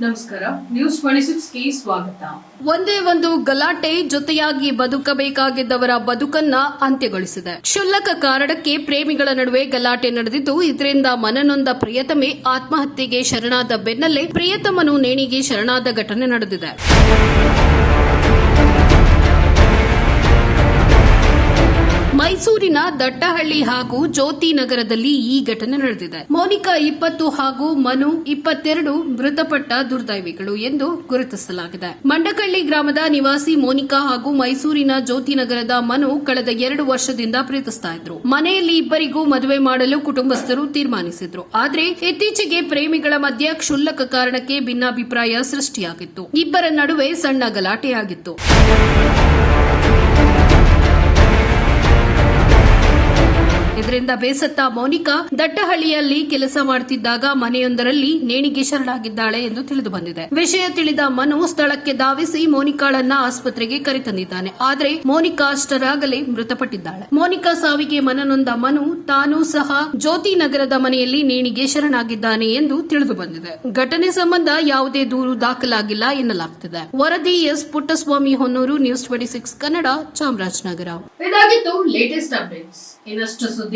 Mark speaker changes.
Speaker 1: ನಮಸ್ಕಾರ news twenty ಸ್ವಾಗತ.
Speaker 2: ಒಂದೇ ಒಂದು ಗಲಾಟೆ ಜೊತೆಯಾಗಿ ಬದುಕಬೇಕಾಗಿದ್ದವರ ಬದುಕನ್ನ ಅಂತ್ಯಗೊಳಿಸಿದೆ. ಕ್ಷುಲ್ಲಕ ಕಾರಣಕ್ಕೆ ಪ್ರೇಮಿಗಳ ನಡುವೆ ಗಲಾಟೆ ನಡೆದಿದ್ದು, ಇದರಿಂದ ಮನನೊಂದ ಪ್ರಿಯತಮೆ ಆತ್ಮಹತ್ಯೆಗೆ ಶರಣಾದ ಬೆನ್ನಲ್ಲೇ ಪ್ರಿಯತಮನು ನೇಣಿಗೆ ಶರಣಾದ ಘಟನೆ ನಡೆದಿದೆ. ಮೈಸೂರಿನ ದಟ್ಟಹಳ್ಳಿ ಹಾಗೂ ಜ್ಯೋತಿ ನಗರದಲ್ಲಿ ಈ ಘಟನೆ ನಡೆದಿದೆ. ಮೋನಿಕಾ ಇಪ್ಪತ್ತು ಹಾಗೂ ಮನು ಇಪ್ಪತ್ತೆರಡು ಮೃತಪಟ್ಟ ದುರ್ದೈವಿಗಳು ಎಂದು ಗುರುತಿಸಲಾಗಿದೆ. ಮಂಡಕಳ್ಳಿ ಗ್ರಾಮದ ನಿವಾಸಿ ಮೋನಿಕಾ ಹಾಗೂ ಮೈಸೂರಿನ ಜ್ಯೋತಿ ನಗರದ ಮನು ಕಳೆದ ಎರಡು ವರ್ಷದಿಂದ ಪ್ರೀತಿಸ್ತಾ ಇದ್ರು. ಮನೆಯಲ್ಲಿ ಇಬ್ಬರಿಗೂ ಮದುವೆ ಮಾಡಲು ಕುಟುಂಬಸ್ಥರು ತೀರ್ಮಾನಿಸಿದ್ರು. ಆದರೆ ಇತ್ತೀಚೆಗೆ ಪ್ರೇಮಿಗಳ ಮಧ್ಯೆ ಕ್ಷುಲ್ಲಕ ಕಾರಣಕ್ಕೆ ಭಿನ್ನಾಭಿಪ್ರಾಯ ಸೃಷ್ಟಿಯಾಗಿತ್ತು. ಇಬ್ಬರ ನಡುವೆ ಸಣ್ಣ ಗಲಾಟೆಯಾಗಿತ್ತು. ಇದರಿಂದ ಬೇಸತ್ತ ಮೋನಿಕಾ ದಟ್ಟಹಳ್ಳಿಯಲ್ಲಿ ಕೆಲಸ ಮಾಡುತ್ತಿದ್ದಾಗ ಮನೆಯೊಂದರಲ್ಲಿ ನೇಣಿಗೆ ಶರಣಾಗಿದ್ದಾಳೆ ಎಂದು ತಿಳಿದು ಬಂದಿದೆ. ವಿಷಯ ತಿಳಿದ ಮನು ಸ್ಥಳಕ್ಕೆ ಧಾವಿಸಿ ಮೋನಿಕಾಳನ್ನ ಆಸ್ಪತ್ರೆಗೆ ಕರೆತಂದಿದ್ದಾನೆ. ಆದರೆ ಮೋನಿಕಾ ಅಷ್ಟರಾಗಲೇ ಮೃತಪಟ್ಟಿದ್ದಾಳೆ. ಮೋನಿಕಾ ಸಾವಿಗೆ ಮನನೊಂದ ಮನು ತಾನು ಸಹ ಜ್ಯೋತಿ ನಗರದ ಮನೆಯಲ್ಲಿ ನೇಣಿಗೆ ಶರಣಾಗಿದ್ದಾನೆ ಎಂದು ತಿಳಿದು ಬಂದಿದೆ. ಘಟನೆ ಸಂಬಂಧ ಯಾವುದೇ ದೂರು ದಾಖಲಾಗಿಲ್ಲ ಎನ್ನಲಾಗುತ್ತಿದೆ ವರದಿ S Puttaswamy Honnur, news twenty Kannada, Chamarajanagar.
Speaker 1: ಇದಾಗಿತ್ತು ಲೇಟೆಸ್ಟ್ ಅಪ್ಡೇಟ್ಸ್ ಇನ್ನಷ್ಟು